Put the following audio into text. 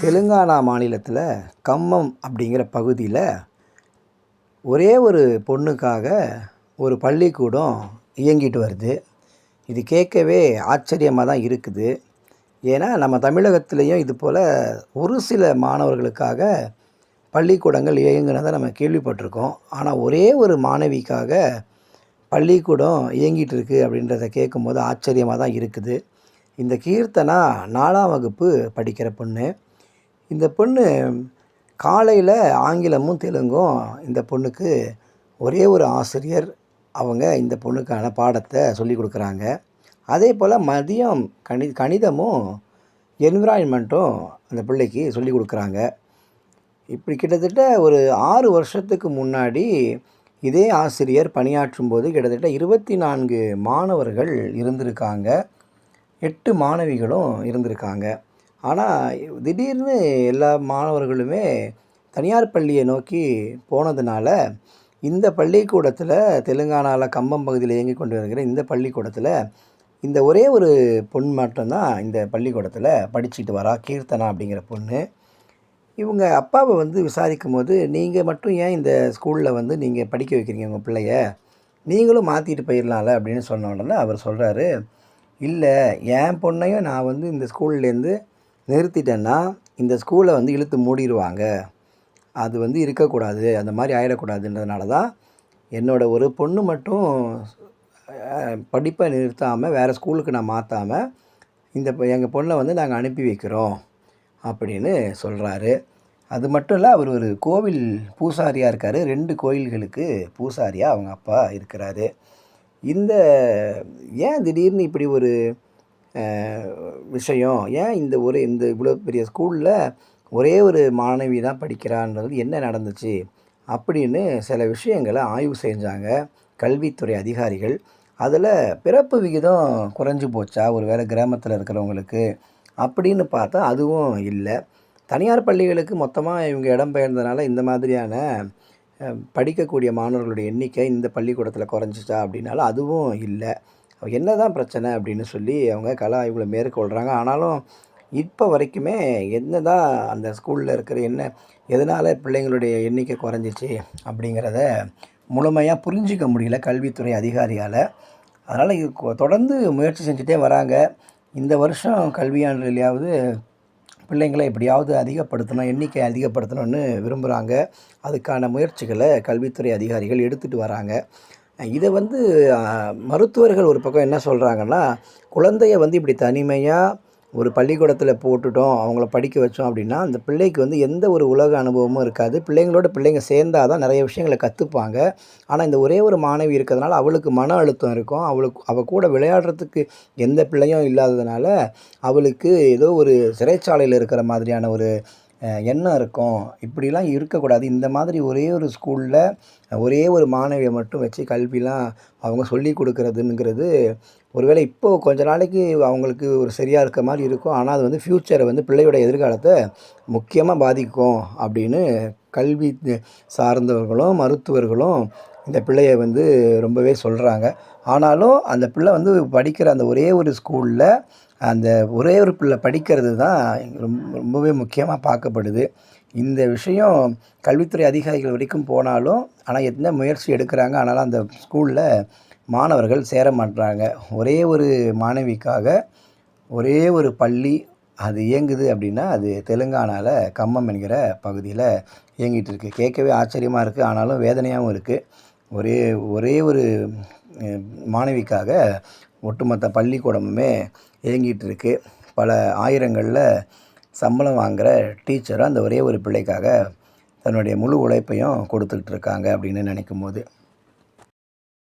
தெலுங்கானா மாநிலத்தில் கம்மம் அப்படிங்கிற பகுதியில் ஒரே ஒரு பொண்ணுக்காக ஒரு பள்ளிக்கூடம் இயங்கிட்டு வருது. இது கேட்கவே ஆச்சரியமாக தான் இருக்குது. ஏன்னா நம்ம தமிழகத்திலையும் இது போல் ஒரு சில மாணவர்களுக்காக பள்ளிக்கூடங்கள் இயங்குனதை நம்ம கேள்விப்பட்டிருக்கோம். ஆனால் ஒரே ஒரு மாணவிக்காக பள்ளிக்கூடம் இயங்கிட்டு இருக்கு அப்படின்றத கேட்கும்போது ஆச்சரியமாக தான் இருக்குது. இந்த கீர்த்தனா நாலாம் வகுப்பு படிக்கிற பொண்ணு. இந்த பொண்ணு காலையில் ஆங்கிலமும் தெலுங்கும் இந்த பொண்ணுக்கு ஒரே ஒரு ஆசிரியர் அவங்க இந்த பொண்ணுக்கான பாடத்தை சொல்லிக் கொடுக்குறாங்க. அதே போல் மதியம் கணி கணிதமும் என்விரான்மெண்ட்டும் அந்த பிள்ளைக்கு சொல்லிக் கொடுக்குறாங்க. இப்படி கிட்டத்தட்ட ஒரு ஆறு வருஷத்துக்கு முன்னாடி இதே ஆசிரியர் பணியாற்றும் போது கிட்டத்தட்ட இருபத்தி நான்கு மாணவர்கள் இருந்திருக்காங்க. எட்டு மாணவிகளும் இருந்திருக்காங்க. ஆனால் திடீர்னு எல்லா மாணவர்களுமே தனியார் பள்ளியை நோக்கி போனதுனால இந்த பள்ளிக்கூடத்தில் தெலுங்கானாவில் கம்பம் பகுதியில் இயங்கி கொண்டு வருகிற இந்த பள்ளிக்கூடத்தில் இந்த ஒரே ஒரு பொண் மட்டும்தான் இந்த பள்ளிக்கூடத்தில் படிச்சுட்டு வரா கீர்த்தனா அப்படிங்கிற பொண்ணு. இவங்க அப்பாவை வந்து விசாரிக்கும் போது நீங்கள் மட்டும் ஏன் இந்த ஸ்கூலில் வந்து நீங்கள் படிக்க வைக்கிறீங்க உங்கள் பிள்ளைய? நீங்களும் மாற்றிட்டு போயிடலாம்ல அப்படின்னு சொன்ன உடனே அவர் சொல்கிறாரு இல்லை என் பொண்ணையும் நான் வந்து இந்த ஸ்கூல்லேருந்து நிறுத்திட்டேன்னா இந்த ஸ்கூலை வந்து இழுத்து மூடிடுவாங்க அது வந்து இருக்கக்கூடாது அந்த மாதிரி ஆகிடக்கூடாதுன்றதுனால தான் என்னோட ஒரு பொண்ணு மட்டும் படிப்பை நிறுத்தாமல் வேறு ஸ்கூலுக்கு நான் மாற்றாமல் இந்த எங்கள் பொண்ணை வந்து நாங்கள் அனுப்பி வைக்கிறோம் அப்படின்னு சொல்கிறாரு அது மட்டும் இல்லை அவர் ஒரு கோவில் பூசாரியாக இருக்கார். ரெண்டு கோயில்களுக்கு பூசாரியாக அவங்க அப்பா இருக்கிறாரு. இந்த ஏன் திடீர்னு இப்படி ஒரு விஷயம். ஏன் இந்த ஒரு இந்த இவ்வளோ பெரிய ஸ்கூலில் ஒரே ஒரு மாணவி தான் படிக்கிறான்றது என்ன நடந்துச்சு? அப்படின்னு சில விஷயங்களை ஆய்வு செஞ்சாங்க கல்வித்துறை அதிகாரிகள். அதில் பிறப்பு விகிதம் குறைஞ்சி போச்சா? ஒரு வேளை கிராமத்தில் இருக்கிறவங்களுக்கு அப்படின்னு பார்த்தா அதுவும் இல்லை. தனியார் பள்ளிகளுக்கு மொத்தமாக இவங்க இடம் பெயர்ந்தனால இந்த மாதிரியான படிக்கக்கூடிய மாணவர்களுடைய எண்ணிக்கை இந்த பள்ளிக்கூடத்தில் குறைஞ்சிச்சா? அப்படின்னாலும் அதுவும் இல்லை. என்ன தான் பிரச்சனை அப்படின்னு சொல்லி அவங்க கல ஆய்வுகளை மேற்கொள்கிறாங்க ஆனாலும் இப்போ வரைக்குமே என்ன தான் அந்த ஸ்கூலில் இருக்கிற என்ன எதனால் பிள்ளைங்களுடைய எண்ணிக்கை குறைஞ்சிச்சு அப்படிங்கிறத முழுமையாக புரிஞ்சிக்க முடியல கல்வித்துறை அதிகாரியால். அதனால் இது தொடர்ந்து முயற்சி செஞ்சுட்டே வராங்க. இந்த வருஷம் கல்வியாண்டிலையாவது பிள்ளைங்களை எப்படியாவது அதிகப்படுத்தணும் எண்ணிக்கை அதிகப்படுத்தணும்னு விரும்புகிறாங்க அதுக்கான முயற்சிகளை கல்வித்துறை அதிகாரிகள் எடுத்துகிட்டு வராங்க. இதை வந்து மருத்துவர்கள் ஒரு பக்கம் என்ன சொல்கிறாங்கன்னா குழந்தைய வந்து இப்படி தனிமையாக ஒரு பள்ளிக்கூடத்தில் போட்டுட்டோம் அவங்கள படிக்க வச்சோம் அப்படின்னா அந்த பிள்ளைக்கு வந்து எந்த ஒரு உலக அனுபவமும் இருக்காது. பிள்ளைங்களோட பிள்ளைங்க சேர்ந்தாதான் தான் நிறைய விஷயங்களை கற்றுப்பாங்க ஆனால் இந்த ஒரே ஒரு மாணவி இருக்கிறதுனால அவளுக்கு மன அழுத்தம் இருக்கும். அவளுக்கு அவள் கூட விளையாடுறதுக்கு எந்த பிள்ளையும் இல்லாததுனால அவளுக்கு ஏதோ ஒரு சிறைச்சாலையில் இருக்கிற மாதிரியான ஒரு எண்ணம் இருக்கும்? இப்படிலாம் இருக்கக்கூடாது. இந்த மாதிரி ஒரே ஒரு ஸ்கூலில் ஒரே ஒரு மாணவியை மட்டும் வச்சு கல்விலாம் அவங்க சொல்லி கொடுக்குறதுங்கிறது ஒருவேளை இப்போது கொஞ்ச நாளைக்கு அவங்களுக்கு ஒரு சரியாக இருக்க மாதிரி இருக்கும். ஆனால் அது வந்து ஃப்யூச்சரை வந்து பிள்ளையோட எதிர்காலத்தை முக்கியமாக பாதிக்கும் அப்படின்னு கல்வி சார்ந்தவர்களும் மருத்துவர்களும் இந்த பிள்ளையை வந்து ரொம்பவே சொல்கிறாங்க ஆனாலும் அந்த பிள்ளை வந்து படிக்கிற அந்த ஒரே ஒரு ஸ்கூலில் அந்த ஒரே ஒரு பிள்ளை படிக்கிறது தான் ரொம்ப ரொம்பவே முக்கியமாக பார்க்கப்படுது. இந்த விஷயம் கல்வித்துறை அதிகாரிகள் வரைக்கும் போனாலும் ஆனால் என்ன முயற்சி எடுக்கிறாங்க ஆனாலும் அந்த ஸ்கூலில் மாணவர்கள் சேர மாட்டுறாங்க ஒரே ஒரு மாணவிக்காக ஒரே ஒரு பள்ளி அது இயங்குது அப்படின்னா அது தெலுங்கானாவில் கம்மம் என்கிற பகுதியில் இயங்கிட்டு இருக்குது கேட்கவே ஆச்சரியமாக இருக்குது ஆனாலும் வேதனையாகவும் இருக்குது ஒரே ஒரே ஒரு மாணவிக்காக ஒட்டுமொத்த பள்ளிக்கூடமுமே இயங்கிட்டு இருக்கு பல ஆயிரங்களில் சம்பளம் வாங்குகிற டீச்சரும் அந்த ஒரே ஒரு பிள்ளைக்காக தன்னுடைய முழு உழைப்பையும் கொடுத்துக்கிட்டு இருக்காங்க அப்படின்னு நினைக்கும் போது